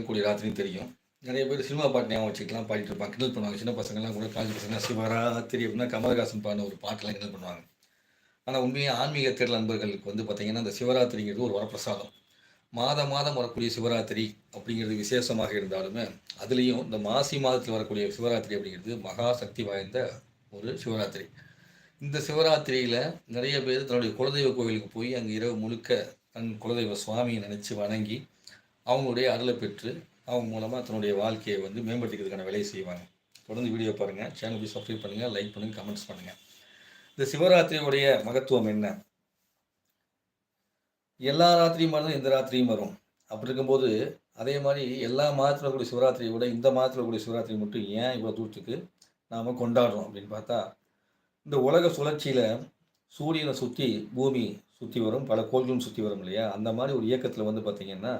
கூடிய ராத்திரின்னு தெரியும். நிறைய பேர் சினிமா பாட்டு ஞாபகம் வச்சுக்கலாம் பாடிட்டு இருப்பாங்க. கிண்டல் பண்ணுவாங்க. சின்ன பசங்கள்லாம் கூட காலேஜ் பசங்க சிவராத்திரி அப்படின்னா கமலஹாசன் பாடின ஒரு பாட்டெல்லாம் கிண்டல் பண்ணுவாங்க. ஆனால் உண்மையாக ஆன்மீக தேடல் நண்பர்களுக்கு வந்து பார்த்திங்கன்னா இந்த சிவராத்திரிங்கிறது ஒரு வரப்பிரசாதம். மாதம் மாதம் வரக்கூடிய சிவராத்திரி அப்படிங்கிறது விசேஷமாக இருந்தாலுமே அதுலேயும் இந்த மாசி மாதத்தில் வரக்கூடிய சிவராத்திரி அப்படிங்கிறது மகா சக்தி வாய்ந்த ஒரு சிவராத்திரி. இந்த சிவராத்திரியில் நிறைய பேர் தன்னுடைய குலதெய்வ கோவிலுக்கு போய் அங்கே இரவு முழுக்க தன் குலதெய்வ சுவாமியை நினச்சி வணங்கி அவங்களுடைய அருளை பெற்று அவங்க மூலமாக தன்னுடைய வாழ்க்கையை வந்து மேம்படுத்திக்கிறதுக்கான வேலையை செய்வாங்க. தொடர்ந்து வீடியோ பாருங்கள் சேனல் போய் சப்ஸ்கிரைப் பண்ணுங்கள் லைக் பண்ணுங்கள் கமெண்ட்ஸ் பண்ணுங்கள் இந்த சிவராத்திரியுடைய மகத்துவம் என்ன? எல்லா ராத்திரியும் வரும் எந்த ராத்திரியும் வரும். அப்படி இருக்கும்போது அதே மாதிரி எல்லா மாதத்தில் கூடிய சிவராத்திரியை விட இந்த மாதத்தில் கூடிய சிவராத்திரி மட்டும் ஏன் இவ்வளோ தூரத்துக்கு நாம் கொண்டாடுறோம் அப்படின்னு பார்த்தா இந்த உலக சுழற்சியில் சூரியனை சுற்றி பூமி சுற்றி வரும் பல கோள்களும் சுற்றி வரும் இல்லையா? அந்த மாதிரி ஒரு இயக்கத்தில் வந்து பார்த்திங்கன்னா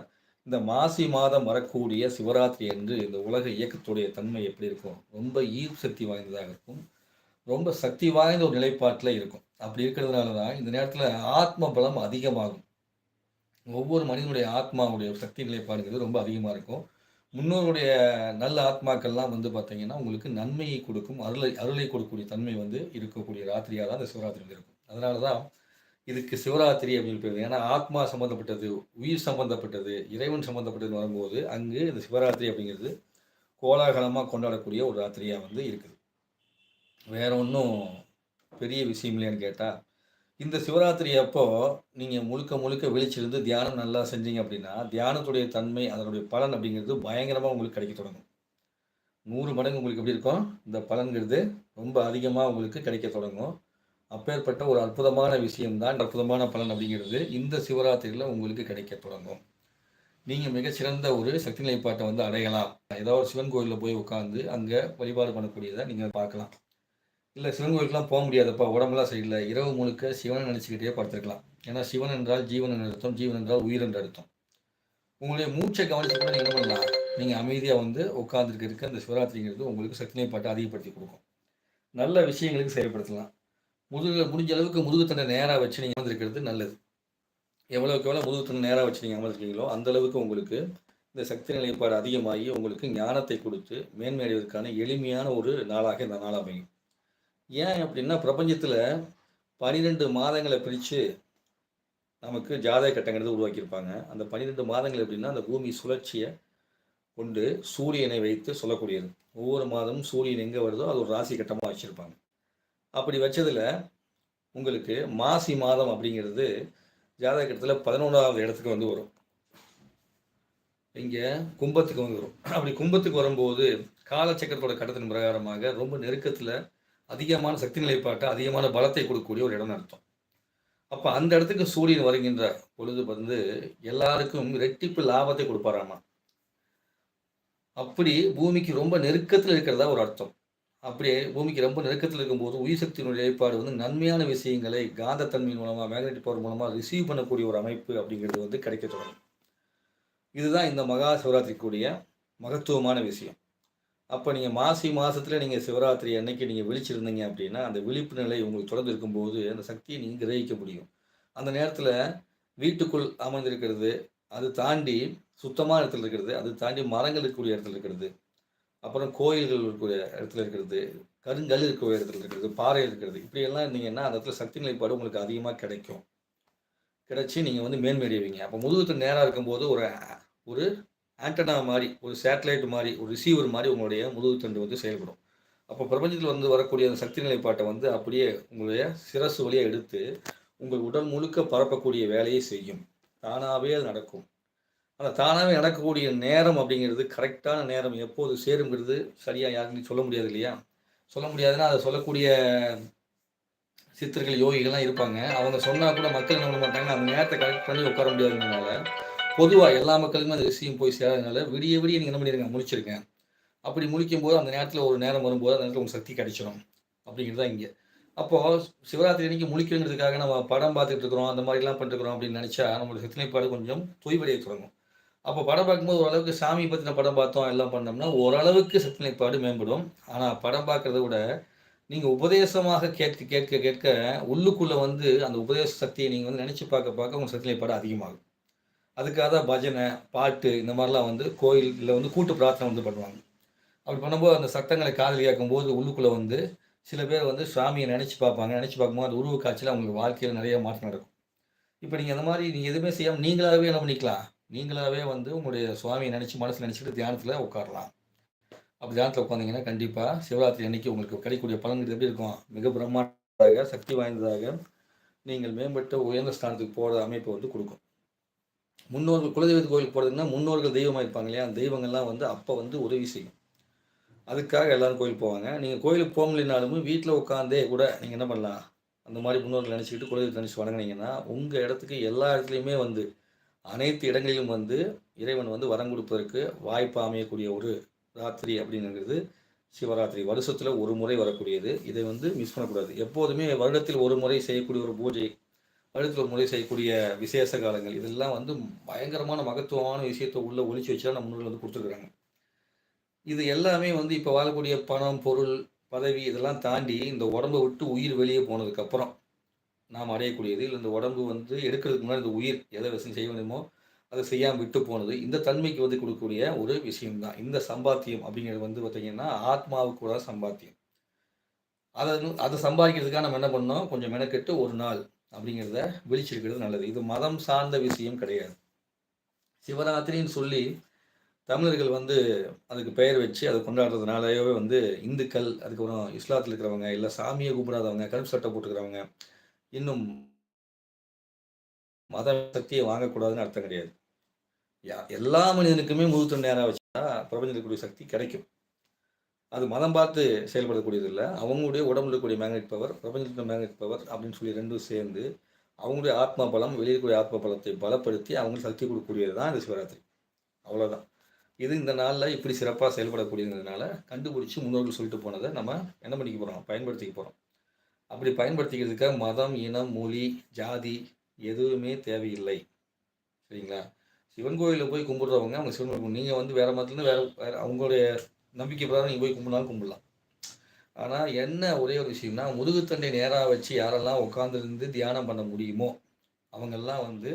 இந்த மாசி மாதம் வரக்கூடிய சிவராத்திரி என்று இந்த உலக இயக்கத்துடைய தன்மை எப்படி இருக்கும்? ரொம்ப ஈர்ப்பு சக்தி வாய்ந்ததாக இருக்கும். ரொம்ப சக்தி வாய்ந்த ஒரு நிலைப்பாட்டில் இருக்கும். அப்படி இருக்கிறதுனால தான் இந்த நேரத்தில் ஆத்ம பலம் அதிகமாகும். ஒவ்வொரு மனிதனுடைய ஆத்மாவுடைய சக்தி நிலைப்பாடுங்கிறது ரொம்ப அதிகமாக இருக்கும். முன்னோருடைய நல்ல ஆத்மாக்கள்லாம் வந்து பார்த்தீங்கன்னா உங்களுக்கு நன்மையை கொடுக்கும் அருளை அருளை கொடுக்கக்கூடிய தன்மை வந்து இருக்கக்கூடிய ராத்திரியாக தான் இந்த சிவராத்திரி இருக்கும். அதனால தான் இதுக்கு சிவராத்திரி அப்படின்னு பேர். ஏன்னா ஆத்மா சம்மந்தப்பட்டது உயிர் சம்மந்தப்பட்டது இறைவன் சம்மந்தப்பட்டது வரும்போது அங்கு இந்த சிவராத்திரி அப்படிங்கிறது கோலாகலமாக கொண்டாடக்கூடிய ஒரு ராத்திரியாக வந்து இருக்குது. வேற ஒன்றும் பெரிய விஷயம் இல்லையான்னு கேட்டால் இந்த சிவராத்திரி அப்போ நீங்கள் முழுக்க முழுக்க விழிச்சிருந்து தியானம் நல்லா செஞ்சீங்க அப்படின்னா தியானத்துடைய தன்மை அதனுடைய பலன் அப்படிங்கிறது பயங்கரமாக உங்களுக்கு கிடைக்க தொடங்கும். நூறு மடங்கு உங்களுக்கு எப்படி இருக்கும்? இந்த பலன்கிறது ரொம்ப அதிகமாக உங்களுக்கு கிடைக்க தொடங்கும். அப்பேற்பட்ட ஒரு அற்புதமான விஷயம்தான் அற்புதமான பலன் அப்படிங்கிறது இந்த சிவராத்திரியில் உங்களுக்கு கிடைக்க தொடங்கும். நீங்கள் மிகச்சிறந்த ஒரு சக்தி நிலைப்பாட்டை வந்து அடையலாம். ஏதோ ஒரு சிவன் கோயிலில் போய் உட்காந்து அங்கே வழிபாடு பண்ணக்கூடியதை நீங்கள் பார்க்கலாம். இல்லை சிவன் கோயிலுக்குலாம் போக முடியாதப்பா உடம்புலாம் சரியில்லை. இரவு முழுக்க சிவனை நினச்சிக்கிட்டே படுத்துருக்கலாம். ஏன்னா சிவன் என்றால் ஜீவன் என்ற அர்த்தம் ஜீவன் என்றால் உயிர் என்ற அர்த்தம். உங்களுடைய மூச்சை கவனிச்சு கூட நீங்கள் என்ன பண்ணலாம்? நீங்கள் அமைதியாக வந்து உட்காந்துருக்க அந்த சிவராத்திரிங்கிறது உங்களுக்கு சக்தி நிலைப்பாட்டை அதிகப்படுத்தி கொடுக்கும். நல்ல விஷயங்களுக்கு செயல்படுத்தலாம். முதுகு முடிஞ்ச அளவுக்கு முதுகு தண்டை நேராக வச்சு நீங்கள் அமர்ந்திருக்கிறது நல்லது. எவ்வளோக்கு எவ்வளோ முதுகு தண்டை நேராக வச்சு நீங்கள் அமர்ந்திருக்கீங்களோ அந்த அளவுக்கு உங்களுக்கு இந்த சக்தி நிலைப்பாடு அதிகமாகி உங்களுக்கு ஞானத்தை கொடுத்து மேன்மை அடைவதற்கான எளிமையான ஒரு நாளாக இந்த நாள் அமையும். ஏன் அப்படின்னா பிரபஞ்சத்தில் பனிரெண்டு மாதங்களை பிரித்து நமக்கு ஜாதக கட்டங்கிறது உருவாக்கியிருப்பாங்க. அந்த பன்னிரெண்டு மாதங்கள் எப்படின்னா அந்த பூமி சுழற்சியை கொண்டு சூரியனை வைத்து சொல்லக்கூடியது. ஒவ்வொரு மாதமும் சூரியன் எங்கே வருதோ அது ஒரு ராசி கட்டமாக வச்சுருப்பாங்க. அப்படி வச்சதில் உங்களுக்கு மாசி மாதம் அப்படிங்கிறது ஜாதகத்தில் பதினொன்றாவது இடத்துக்கு வந்து வரும். இங்கே கும்பத்துக்கு வந்து வரும். அப்படி கும்பத்துக்கு வரும்போது காலச்சக்கரத்தோட கட்டத்தின் பிரகாரமாக ரொம்ப நெருக்கத்தில் அதிகமான சக்தி நிலைப்பாட்டை அதிகமான பலத்தை கொடுக்கக்கூடிய ஒரு இடம் அர்த்தம். அப்போ அந்த இடத்துக்கு சூரியன் வருகின்ற பொழுது வந்து எல்லாருக்கும் ரெட்டிப்பு லாபத்தை கொடுப்பாராமா? அப்படி பூமிக்கு ரொம்ப நெருக்கத்தில் இருக்கிறதா ஒரு அர்த்தம். அப்படியே பூமிக்கு ரொம்ப நெருக்கத்தில் இருக்கும்போது உயிர் சக்தியினுடைய ஏற்பாடு வந்து நன்மையான விஷயங்களை காந்தத்தன்மையின் மூலமாக மேக்னெட்டிக் பவர் மூலமாக ரிசீவ் பண்ணக்கூடிய ஒரு அமைப்பு அப்படிங்கிறது வந்து கிடைக்க தொடங்கும். இதுதான் இந்த மகா சிவராத்திரிக்குரிய மகத்துவமான விஷயம். அப்போ நீங்கள் மாசி மாதத்தில் நீங்கள் சிவராத்திரி அன்னைக்கு நீங்கள் விழிச்சிருந்தீங்க அப்படின்னா அந்த விழிப்பு நிலை உங்களுக்கு தொடர்ந்து இருக்கும்போது அந்த சக்தியை நீங்கள் கிரகிக்க முடியும். அந்த நேரத்தில் வீட்டுக்குள் அமைந்திருக்கிறது அது தாண்டி சுத்தமான இடத்துல இருக்கிறது அது தாண்டி மரங்கள் இருக்கக்கூடிய இடத்துல இருக்கிறது அப்புறம் கோயில்கள் இருக்கக்கூடிய இடத்துல இருக்கிறது கருங்கல் இருக்கக்கூடிய இடத்துல இருக்கிறது பாறை இருக்கிறது இப்படியெல்லாம் இருந்தீங்கன்னா அந்த இடத்துல சக்தி நிலைப்பாடு உங்களுக்கு அதிகமாக கிடைக்கும். கிடைச்சி நீங்கள் வந்து மேன்மேறிவீங்க அப்போ முதுகுத்து நேராக இருக்கும்போது ஒரு ஒரு ஆண்டனா மாதிரி ஒரு சேட்டலைட் மாதிரி ஒரு ரிசீவர் மாதிரி உங்களுடைய முதுகுத்தண்டு வந்து செயல்படும். அப்போ பிரபஞ்சத்தில் வந்து வரக்கூடிய அந்த சக்தி நிலைப்பாட்டை வந்து அப்படியே உங்களுடைய சிரசு வழியாக எடுத்து உங்கள் உடல் முழுக்க பரப்பக்கூடிய வேலையை செய்யும். தானாகவே அது நடக்கும். அந்த தானாகவே நடக்கக்கூடிய நேரம் அப்படிங்கிறது கரெக்டான நேரம். எப்போது சேருங்கிறது சரியாக யாருன்னு சொல்ல முடியாது இல்லையா? சொல்ல முடியாதுன்னா அதை சொல்லக்கூடிய சித்தர்கள் யோகிகள்லாம் இருப்பாங்க. அவங்க சொன்னால் கூட மக்கள் நம்ப மாட்டாங்க. அந்த நேரத்தை கரெக்ட் பண்ணி உட்கார முடியாதுனால பொதுவாக எல்லா மக்களுமே அந்த விஷயம் போய் சேராதனால விடிய விடிய நீங்கள் என்ன பண்ணிடுங்க முடிச்சிருக்கேன் அப்படி முடிக்கும் போது அந்த நேரத்தில் ஒரு நேரம் வரும்போது அந்த நேரத்தில் உங்களுக்கு சக்தி கிடைச்சிடும் அப்படிங்கிறது தான் இங்கே. அப்போது சிவராத்திரி அன்னைக்கு முழிக்கிறதுக்காக நம்ம படம் பார்த்துட்டு இருக்கிறோம். அந்த மாதிரிலாம் பண்ணிருக்கிறோம் அப்படின்னு நினச்சா நம்மளோட சித்தனைப்பாடு கொஞ்சம் தொய்வடைய தொடங்கும். அப்போ படம் பார்க்கும்போது ஓரளவுக்கு சாமி பற்றின படம் பார்த்தோம் எல்லாம் பண்ணோம்னா ஓரளவுக்கு சக்தினைப்பாடு மேம்படும். ஆனால் படம் பார்க்குறத விட நீங்கள் உபதேசமாக கேட்க கேட்க கேட்க உள்ளுக்குள்ளே வந்து அந்த உபதேச சக்தியை நீங்கள் வந்து நினச்சி பார்க்க பார்க்க உங்கள் சக்தினைப்பாடு அதிகமாகும். அதுக்காக தான் பஜனை பாட்டு இந்த மாதிரிலாம் வந்து கோயிலில் வந்து கூட்டு பிரார்த்தனை வந்து பண்ணுவாங்க. அப்படி பண்ணும்போது அந்த சத்தங்களை காதல் கேட்கும்போது உள்ளுக்குள்ளே வந்து சில பேர் வந்து சுவாமியை நினச்சி பார்ப்பாங்க. நினச்சி பார்க்கும்போது அந்த உருவ காட்சியில் அவங்களுக்கு வாழ்க்கையில் நிறைய மாற்றம் நடக்கும். இப்போ நீங்கள் அந்த மாதிரி நீங்கள் எதுவுமே செய்யாமல் நீங்களாகவே என்ன பண்ணிக்கலாம்? நீங்களாகவே வந்து உங்களுடைய சுவாமியை நினச்சி மனசில் நினச்சிட்டு தியானத்தில் உட்காரலாம். அப்படி தியானத்தில் உட்காந்தீங்கன்னா கண்டிப்பாக சிவராத்திரி அன்னைக்கு உங்களுக்கு கிடைக்கக்கூடிய பலன்கள் எப்படி இருக்கும்? மிக பிரம்மாண்டமாக சக்தி வாய்ந்ததாக நீங்கள் மேம்பட்ட உயர்ந்த ஸ்தானத்துக்கு போகிற அமைப்பை வந்து கொடுக்கும். முன்னோர்கள் குலதெய்வ கோயிலுக்கு போகிறதுன்னா முன்னோர்கள் தெய்வமாக இருப்பாங்க இல்லையா? அந்த தெய்வங்கள்லாம் வந்து அப்போ வந்து உதவி செய்யும். அதுக்காக எல்லோரும் கோயில் போவாங்க. நீங்கள் கோயிலுக்கு போக வீட்டில் உட்காந்தே கூட நீங்கள் என்ன பண்ணலாம்? அந்த மாதிரி முன்னோர்கள் நினச்சிக்கிட்டு குலதெய்வத்தை நினச்சி வணங்கினீங்கன்னா உங்கள் இடத்துக்கு எல்லா இடத்துலையுமே வந்து அனைத்து இடங்களிலும் வந்து இறைவன் வந்து வரம் கொடுப்பதற்கு வாய்ப்பு அமையக்கூடிய ஒரு ராத்திரி அப்படிங்கிறது சிவராத்திரி. வருஷத்தில் ஒரு முறை வரக்கூடியது. இதை வந்து மிஸ் பண்ணக்கூடாது. எப்போதுமே வருடத்தில் ஒரு முறை செய்யக்கூடிய ஒரு பூஜை வருடத்தில் ஒரு முறை செய்யக்கூடிய விசேஷ காலங்கள் இதெல்லாம் வந்து பயங்கரமான மகத்துவமான விஷயத்தை உள்ள ஒழிச்சு வச்சு தான் நம்ம முன்னோர்கள் வந்து கொடுத்துருக்குறாங்க. இது எல்லாமே வந்து இப்போ வாழக்கூடிய பணம் பொருள் பதவி இதெல்லாம் தாண்டி இந்த உடம்பை விட்டு உயிர் வெளியே போனதுக்கப்புறம் நாம் அடையக்கூடியது. இல்லை இந்த உடம்பு வந்து எடுக்கிறதுக்கு முன்னாடி இந்த உயிர் எதை விஷயம் செய்ய வேண்டுமோ அதை செய்யாமல் விட்டு போனது இந்த தன்மைக்கு வந்து கொடுக்கக்கூடிய ஒரு விஷயம்தான். இந்த சம்பாத்தியம் அப்படிங்கிறது வந்து பார்த்திங்கன்னா ஆத்மாவுக்கு கூட சம்பாத்தியம். அதை அதை சம்பாதிக்கிறதுக்காக நம்ம என்ன பண்ணோம் கொஞ்சம் மெனக்கெட்டு ஒரு நாள் அப்படிங்கிறத விழிச்சிருக்கிறது நல்லது. இது மதம் சார்ந்த விஷயம் கிடையாது. சிவராத்திரின்னு சொல்லி தமிழர்கள் வந்து அதுக்கு பெயர் வச்சு அதை கொண்டாடுறதுனாலவே வந்து இந்துக்கள் அதுக்கப்புறம் இஸ்லாத்தில் இருக்கிறவங்க இல்லை சாமியை கும்பிடாதவங்க கருப்பு சட்டை போட்டுக்கிறவங்க இன்னும் மத சக்தியை வாங்கக்கூடாதுன்னு அர்த்தம் கிடையாது. யா- எல்லா மனிதனுக்குமே முழுத்த நேரம் வச்சா பிரபஞ்சத்தில் இருக்கக்கூடிய சக்தி கிடைக்கும். அது மதம் பார்த்து செயல்படக்கூடியது இல்லை அவங்களுடைய உடம்புல இருக்கக்கூடிய மேக்னெட் பவர் பிரபஞ்சத்தில் மேக்னெட் பவர் அப்படின்னு சொல்லி ரெண்டும் சேர்ந்து அவங்களுடைய ஆத்மா பலம் வெளியே ஆத்ம பலத்தை பலப்படுத்தி அவங்களுக்கு சக்தி கொடுக்கக்கூடியது தான் இந்த சிவராத்திரி. அவ்வளோதான் இது இந்த நாளில் இப்படி சிறப்பாக செயல்படக்கூடியதுனால கண்டுபிடிச்சி முன்னோர்கள் சொல்லிட்டு போனதை நம்ம என்ன பண்ணிக்க போகிறோம் பயன்படுத்திக்க போகிறோம் அப்படி பயன்படுத்திக்கிறதுக்காக மதம் இனம் மொழி ஜாதி எதுவுமே தேவையில்லை. சரிங்களா? சிவன் கோயிலில் போய் கும்பிட்றவங்க அவங்க சிவன் கோயில் நீங்கள் வந்து வேறு மதத்துலேருந்து வேறு வேறு அவங்களுடைய நம்பிக்கை பிரகாரம் நீங்கள் போய் கும்பிடலாம் கும்பிடலாம். ஆனால் என்ன ஒரே ஒரு விஷயம்னா முதுகுத்தண்டை நேராக வச்சு யாரெல்லாம் உட்காந்துருந்து தியானம் பண்ண முடியுமோ அவங்கெல்லாம் வந்து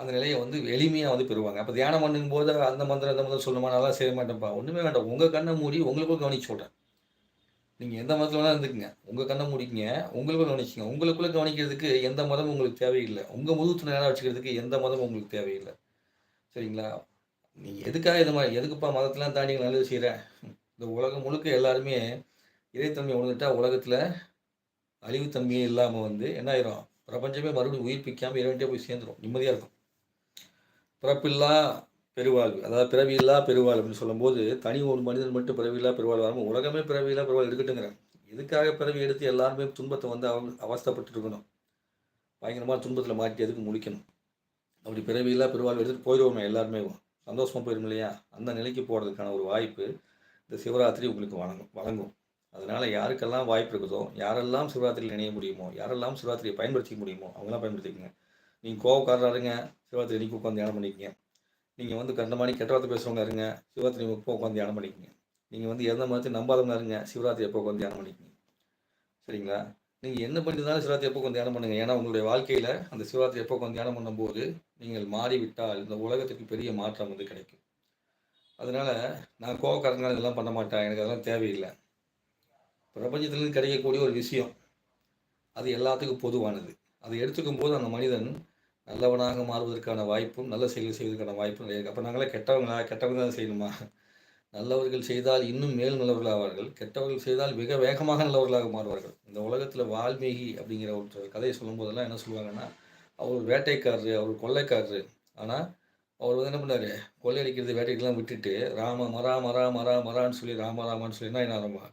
அந்த நிலையை வந்து எளிமையாக வந்து பெறுவாங்க. அப்போ தியானம் பண்ணும்போது அந்த மந்திரம் அந்த மந்திரம் சொல்லணுமா நல்லா செய்ய மாட்டேன்ப்பா. ஒன்றுமே வேண்டாம். உங்கள் கண்ணை மூடி உங்களுக்கும் கவனிச்சு விட்றேன் நீங்கள் எந்த மதத்தில் வேணால் இருந்துக்குங்க. உங்கள் கண்ணை மூடிக்கங்க. உங்களுக்குள்ள கவனிச்சிங்க உங்களுக்குள்ளே கவனிக்கிறதுக்கு எந்த மதமும் உங்களுக்கு தேவையில்லை. உங்கள் முதுகுத்து நேரம் வச்சுக்கிறதுக்கு எந்த மதமும் உங்களுக்கு தேவையில்லை. சரிங்களா? நீங்கள் எதுக்காக இது மாதிரி எதுக்குப்பா மதத்தெலாம் தாண்டி நல்லது செய்கிறேன் இந்த உலகம் முழுக்க எல்லாருமே இறைத்தன்மை உணர்ந்துட்டா உலகத்தில் அழிவுத்தன்மையே இல்லாமல் வந்து என்ன ஆயிரும்? பிரபஞ்சமே மறுபடியும் உயிர்ப்பிக்காமல் இறைவன்ட்டே போய் சேர்ந்துடும் நிம்மதியாக இருக்கும். பிறப்பில்லா பெருவாழ்வு. அதாவது பிறவியில்லா பெருவாழ் அப்படின்னு சொல்லும்போது தனி ஒரு மனிதன் மட்டும் பிறவியில்லா பெருவாழ் வராமல் உலகமே பிறவியில்லா பெருவாள் இருக்கட்டுங்கிறேன் எதுக்காக பிறவி எடுத்து எல்லாருமே துன்பத்தை வந்து அவ அவஸ்தப்பட்டு இருக்கணும்? பயங்கரமாக துன்பத்தில் மாட்டி எதுக்கு முடிக்கணும் அப்படி பிறவியில்லா பெருவாழ் எடுத்துகிட்டு போயிடுவோமே எல்லாருமே. சந்தோஷமாக போயிடும் இல்லையா? அந்த நிலைக்கு போகிறதுக்கான ஒரு வாய்ப்பு இந்த சிவராத்திரி உங்களுக்கு வழங்கும் வழங்கும். அதனால் யாருக்கெல்லாம் வாய்ப்பு இருக்குதோ யாரெல்லாம் சிவராத்திரியில் இணைய முடியுமோ யாரெல்லாம் சிவராத்திரியை பயன்படுத்திக்க முடியுமோ அவங்களாம் பயன்படுத்திக்கங்க. நீங்கள் கோவக்காரராருங்க சிவராத்திரி நீங்கள் உட்காந்து தியானம் பண்ணிக்கங்க. நீங்கள் வந்து கண்டமானி கெட்ட பேசுகிறவங்க இருங்க. சிவராத்திரி எப்போ உட்காந்து தியானம் பண்ணிக்கங்க. நீங்கள் வந்து எந்த மதத்தையும் நம்பாதவங்க இருங்க. சிவராத்திரி எப்போ உட்காந்து தியானம் பண்ணிக்கங்க. சரிங்களா? நீங்கள் என்ன பண்ணியிருந்தாலும் சிவராத்திரி எப்போ உட்காந்து தியானம் பண்ணுங்கள் ஏன்னா உங்களுடைய வாழ்க்கையில் அந்த சிவராத்திரி எப்போ உட்காந்து தியானம் பண்ணும்போது நீங்கள் மாறிவிட்டால் இந்த உலகத்துக்கு பெரிய மாற்றம் வந்து கிடைக்கும். அதனால் நான் கோவக்காரங்களால் இதெல்லாம் பண்ண மாட்டேன். எனக்கு அதெல்லாம் தேவையில்லை. பிரபஞ்சத்திலிருந்து கிடைக்கக்கூடிய ஒரு விஷயம் அது எல்லாத்துக்கும் பொதுவானது. அதை எடுத்துக்கும் போது அந்த மனிதன் நல்லவனாக மாறுவதற்கான வாய்ப்பும் நல்ல செயல்கள் செய்வதற்கான வாய்ப்பும் நிறைய அப்போ நாங்களாம் கெட்டவங்களா கெட்டவங்க தான் செய்யணுமா? நல்லவர்கள் செய்தால் இன்னும் மேல் நல்லவர்கள் ஆவார்கள். கெட்டவர்கள் செய்தால் மிக வேகமாக நல்லவர்களாக மாறுவார்கள். இந்த உலகத்தில் வால்மீகி அப்படிங்கிற ஒரு கதையை சொல்லும் போதெல்லாம் என்ன சொல்லுவாங்கன்னா அவர் வேட்டைக்காரர் வேட்டைக்காரரு அவர் ஒரு கொள்ளைக்காரரு. ஆனால் அவர் வந்து என்ன பண்ணாரு? கொள்ளையடிக்கிறது வேட்டைக்கெல்லாம் விட்டுட்டு ராம மரா மரா மரா மரான்னு சொல்லி ராம ராமான்னு சொல்லி என்ன ஆரம்பா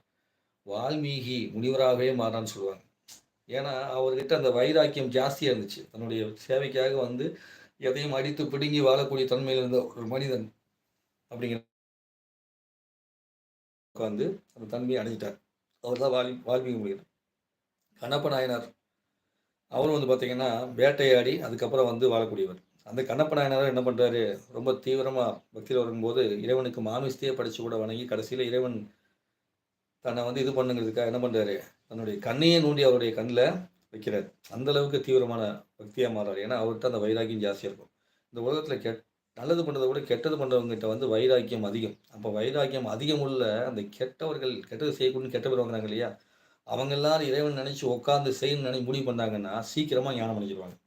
வால்மீகி முனிவராகவே மாறான்னு சொல்லுவாங்க. ஏன்னா அவர்கிட்ட அந்த வைராக்கியம் ஜாஸ்தியாக இருந்துச்சு. தன்னுடைய சேவைக்காக வந்து எதையும் அடித்து பிடுங்கி வாழக்கூடிய தன்மையில் இருந்த ஒரு மனிதன் அப்படிங்கிற உட்காந்து அந்த தன்மையை அடைஞ்சிட்டார். அவர் தான் வாழ்வி வால்மீகி முனிவர் கண்ணப்ப நாயனார். அவரும் வந்து பார்த்தீங்கன்னா வேட்டையாடி அதுக்கப்புறம் வந்து வாழக்கூடியவர். அந்த கண்ணப்ப நாயனார் என்ன பண்ணுறாரு ரொம்ப தீவிரமாக பக்தியில் வரும்போது இறைவனுக்கு மாமிஸ்தியே படித்து கூட வணங்கி கடைசியில் இறைவன் தன்னை வந்து இது பண்ணுங்கிறதுக்காக என்ன பண்ணுறாரு தன்னுடைய கண்ணையே நூண்டி அவருடைய கண்ணில் வைக்கிறார். அந்த அளவுக்கு தீவிரமான பக்தியாக மாறாரு. ஏன்னா அவர்கிட்ட அந்த வைராக்கியம் ஜாஸ்தியாக இருக்கும். இந்த உலகத்தில் கெட் நல்லது பண்ணுறதை விட கெட்டது பண்ணுறவங்ககிட்ட வந்து வைராக்கியம் அதிகம். அப்போ வைராக்கியம் அதிகம் உள்ள அந்த கெட்டவர்கள் கெட்டது செய்யக்கூடிய கெட்ட பேர் வாங்குறாங்க இல்லையா? அவங்க எல்லாரும் இறைவன் நினச்சி உட்காந்து செய்யணும்னு நினைச்சு முடிவு பண்ணாங்கன்னா சீக்கிரமாக ஞானம் அடைஞ்சிருவாங்க.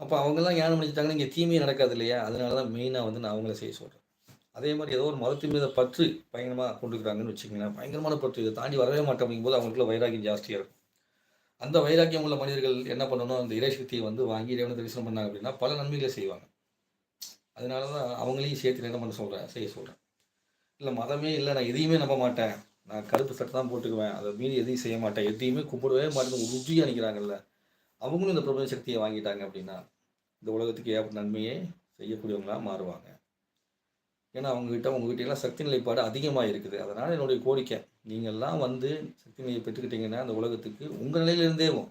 அப்போ அவங்கெல்லாம் ஞானம் அடைஞ்சிட்டாங்கன்னா இங்கே தீமையே நடக்காது இல்லையா? அதனால தான் மெயினாக வந்து நான் அவங்கள செய்ய சொல்கிறேன் அதே மாதிரி ஏதோ ஒரு மதத்தின் மீத பற்று பயங்கரமாக கொண்டுக்கிறாங்கன்னு வச்சுக்கோங்களேன். பயங்கரமான பற்று. இதை தாண்டி வரவே மாட்டோம் அப்படிங்கும்போது அவங்களுக்குள்ள வைராக்கியம் ஜாஸ்தியாக இருக்கும். அந்த வைராக்கியம் உள்ள மனிதர்கள் என்ன பண்ணணும் அந்த இறை சக்தியை வந்து வாங்கி இறைவனை தரிசனம் பண்ணாங்க அப்படின்னா பல நன்மைகளை செய்வாங்க. அதனால தான் அவங்களையும் சேர்த்து என்ன பண்ண சொல்கிறேன் செய்ய சொல்கிறேன் இல்லை மதமே இல்லை நான் எதையுமே நம்ப மாட்டேன். நான் கருப்பு சட்டை தான் போட்டுக்குவேன். அதை மீறி எதையும் செய்ய மாட்டேன். எதையுமே கும்பிடவே மாட்டேன் உறுதியாக நிற்கிறாங்கல்ல அவங்களும் இந்த பிரபஞ்ச சக்தியை வாங்கிட்டாங்க அப்படின்னா இந்த உலகத்துக்கு ஏற்பட்ட நன்மையை செய்யக்கூடியவங்களாக மாறுவாங்க. ஏன்னா அவங்ககிட்ட உங்ககிட்ட எல்லாம் சக்தி நிலைப்பாடு அதிகமாக இருக்குது அதனால் என்னுடைய கோரிக்கை நீங்கள்லாம் வந்து சக்தி நிலையை பெற்றுக்கிட்டீங்கன்னா அந்த உலகத்துக்கு உங்கள் நிலையிலிருந்தேவும்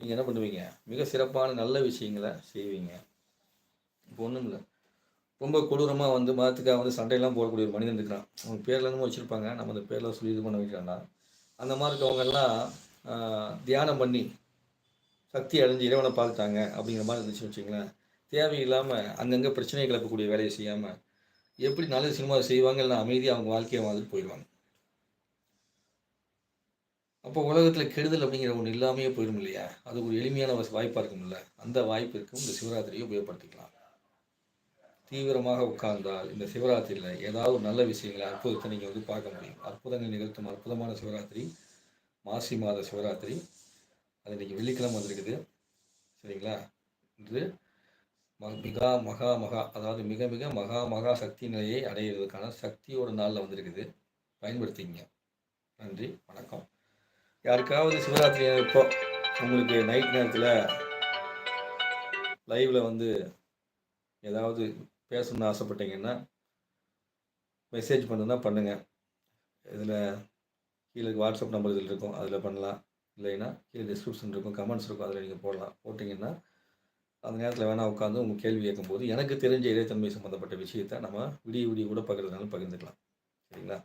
நீங்கள் என்ன பண்ணுவீங்க? மிக சிறப்பான நல்ல விஷயங்களை செய்வீங்க. இப்போ ஒன்றும் இல்லை ரொம்ப கொடூரமாக வந்து மதத்துக்காக வந்து சண்டையெல்லாம் போடக்கூடிய ஒரு மனிதன் இருக்கிறான். அவங்க பேர்ல என்னமோ வச்சுருப்பாங்க. நம்ம அந்த பேரில் சொல்லி இது பண்ண வைக்கிறாண்டா அந்த மாதிரி இருக்கவங்கெல்லாம் தியானம் பண்ணி சக்தி அடைஞ்சு இறைவனை பார்த்துட்டாங்க அப்படிங்கிற மாதிரி இருந்துச்சு வச்சுங்களேன் தேவையில்லாமல் அங்கங்கே பிரச்சனையை கிளப்பக்கூடிய வேலையை செய்யாமல் எப்படி நல்ல சினிமா செய்வாங்க இல்லை அமைதியாக அவங்க வாழ்க்கையை வாழ்ந்துட்டு போயிடுவாங்க. அப்போ உலகத்தில் கெடுதல் அப்படிங்கிற ஒன்று இல்லாமையே போயிடும் இல்லையா? அது ஒரு எளிமையான வாய்ப்பாக இருக்கும்ல? அந்த வாய்ப்பிற்கும் இந்த சிவராத்திரியை உபயோகப்படுத்திக்கலாம். தீவிரமாக உட்கார்ந்தால் இந்த சிவராத்திரியில் ஏதாவது ஒரு நல்ல விஷயங்களை அற்புதத்தை நீங்கள் வந்து பார்க்க முடியும். அற்புதங்கள் நிகழ்த்தும் அற்புதமான சிவராத்திரி மாசி மாத சிவராத்திரி. அது இன்றைக்கி வெள்ளிக்கிழமை வந்திருக்குது. சரிங்களா? இன்று மிகா மகா மகா அதாவது மிக மிக மகா மகா சக்தி நிலையை அடையிறதுக்கான சக்தியோட நாளில் வந்திருக்குது. பயன்படுத்திங்க நன்றி வணக்கம். யாருக்காவது சிவராத்திரி இப்போ உங்களுக்கு நைட் நேரத்தில் லைவில் வந்து ஏதாவது பேசணும்னு ஆசைப்பட்டீங்கன்னா மெசேஜ் பண்ணுன்னா பண்ணுங்கள் இதில் கீழே வாட்ஸ்அப் நம்பர் இதில் இருக்கும். அதில் பண்ணலாம். இல்லைன்னா கீழே டிஸ்கிரிப்ஷன் இருக்கும். கமெண்ட்ஸ் இருக்கும். அதில் நீங்கள் போடலாம். போட்டிங்கன்னா அந்த நேரத்தில் வேணால் உட்காந்து உங்கள் கேள்வி கேட்கும்போது எனக்கு தெரிஞ்ச இறைத்தன்மை சம்மந்தப்பட்ட விஷயத்தை நம்ம விடிய விடிய கூட பகிர்றதுனால பகிர்ந்துக்கலாம். சரிங்களா?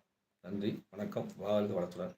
நன்றி வணக்கம் வாழ்க வளத்துடன்.